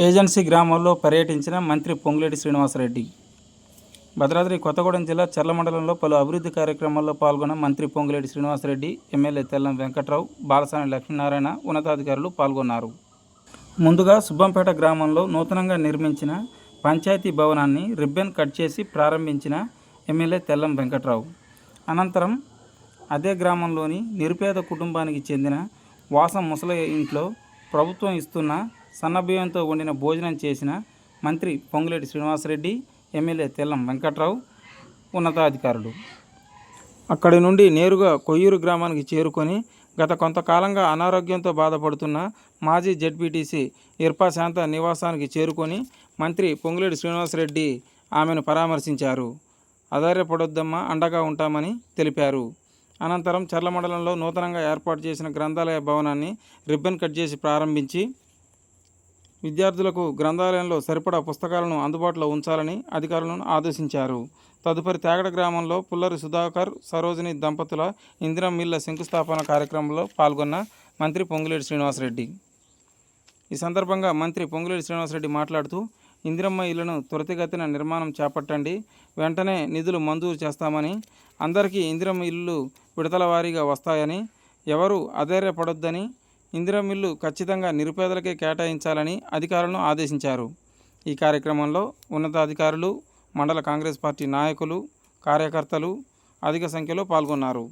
Agency గ్రామంలో పర్యటించిన మంత్రి పొంగులేటి శ్రీనివాసరెడ్డి. భద్రాద్రి కొత్తగూడెం జిల్లా చర్ల మండలంలో పలు అభివృద్ధి కార్యక్రమాల్లో పాల్గొన్న మంత్రి పొంగులేటి శ్రీనివాసరెడ్డి ఎమ్మెల్యే తెల్లం వెంకట్రావు బాలసాని లక్ష్మీనారాయణ ఉన్నతాధికారులు పాల్గొన్నారు. ముందుగా సుబ్బంపేట గ్రామంలో నూతనంగా నిర్మించిన పంచాయతీ భవనాన్ని రిబ్బన్ కట్ చేసి ప్రారంభించిన ఎమ్మెల్యే తెల్లం వెంకట్రావు. అనంతరం అదే గ్రామంలోని నిరుపేద కుటుంబానికి చెందిన వాసం ముసలయ్య ఇంట్లో ప్రభుత్వం ఇస్తున్న సన్నబియ్యంతో వండిన భోజనం చేసిన మంత్రి పొంగులేటి శ్రీనివాసరెడ్డి ఎమ్మెల్యే తెల్లం వెంకట్రావు ఉన్నతాధికారులు. అక్కడి నుండి నేరుగా కొయ్యూరు గ్రామానికి చేరుకొని గత కొంతకాలంగా అనారోగ్యంతో బాధపడుతున్న మాజీ జెడ్పీటీసీ ఇర్పా శాంత నివాసానికి చేరుకొని మంత్రి పొంగులేటి శ్రీనివాసరెడ్డి ఆమెను పరామర్శించారు. ఆధారపడొద్దమ్మా అండగా ఉంటామని తెలిపారు. అనంతరం చర్ల మండలంలో నూతనంగా ఏర్పాటు చేసిన గ్రంథాలయ భవనాన్ని రిబ్బన్ కట్ చేసి ప్రారంభించి విద్యార్థులకు గ్రంథాలయంలో సరిపడా పుస్తకాలను అందుబాటులో ఉంచాలని అధికారులను ఆదేశించారు. తదుపరి తేగడ గ్రామంలో పుల్లరి సుధాకర్ సరోజిని దంపతుల ఇందిరా మిల్ల శంకుస్థాపన కార్యక్రమంలో పాల్గొన్న మంత్రి పొంగులేటి శ్రీనివాసరెడ్డి. ఈ సందర్భంగా మంత్రి పొంగులేటి శ్రీనివాసరెడ్డి మాట్లాడుతూ ఇందిరమ్మ ఇళ్ళను త్వరితగతిన నిర్మాణం చేపట్టండి. వెంటనే నిధులు మంజూరు చేస్తామని అందరికీ ఇందిరమ్మ ఇల్లు విడతల వారీగా వస్తాయని ఎవరు అధైర్యపడొద్దని ఇందిరా మిల్లు ఖచ్చితంగా నిరుపేదలకే కేటాయించాలని అధికారులను ఆదేశించారు. ఈ కార్యక్రమంలో ఉన్నతాధికారులు మండల కాంగ్రెస్ పార్టీ నాయకులు కార్యకర్తలు అధిక సంఖ్యలో పాల్గొన్నారు.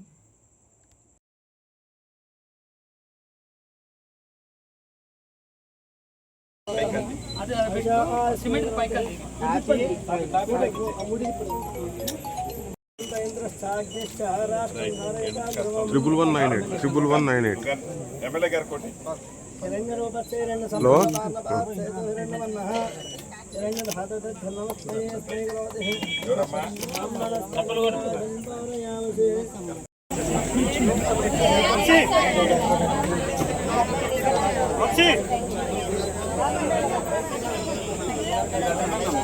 Triple one nine eight triple one nine eight MLA గారు కొట్టి. Hello Thank